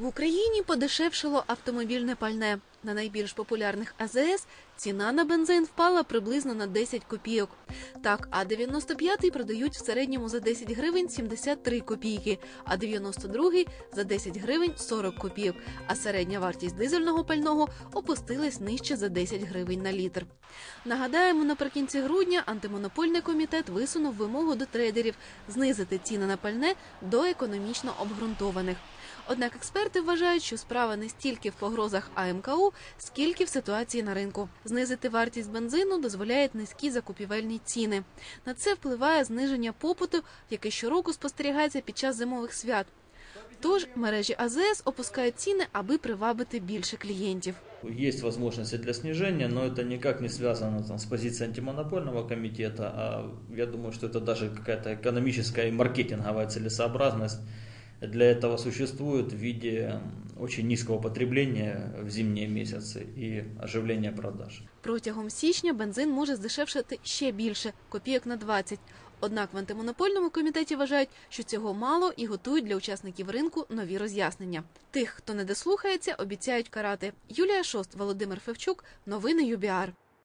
В Україні подешевшало автомобільне пальне. На найбільш популярних АЗС ціна на бензин впала приблизно на 10 копійок. Так, А95 продають в середньому за 10 гривень 73 копійки, а 92 за 10 гривень 40 копійок. А середня вартість дизельного пального опустилась нижче за 10 гривень на літр. Нагадаємо, наприкінці грудня антимонопольний комітет висунув вимогу до трейдерів знизити ціни на пальне до економічно обґрунтованих. Однак експерти вважають, що справа не стільки в погрозах АМКУ, скільки в ситуації на ринку. Знизити вартість бензину дозволяють низькі закупівельні ціни. На це впливає зниження попиту, яке щороку спостерігається під час зимових свят. Тож мережі АЗС опускають ціни, аби привабити більше клієнтів. Есть возможности для снижения, но это никак не связано там, с позицией антимонопольного комитета, а я думаю, что это даже какая-то экономическая и маркетинговая целесообразность для этого существует в виде очень низкого потребления в зимние месяцы и оживления продаж. Протягом січня бензин може здешевшати ще більше копійок на 20. Однак в антимонопольному комітеті вважають, що цього мало і готують для учасників ринку нові роз'яснення. Тих, хто не дослухається, обіцяють карати. Юлія Шост, Володимир Февчук. Новини ЮБІАР.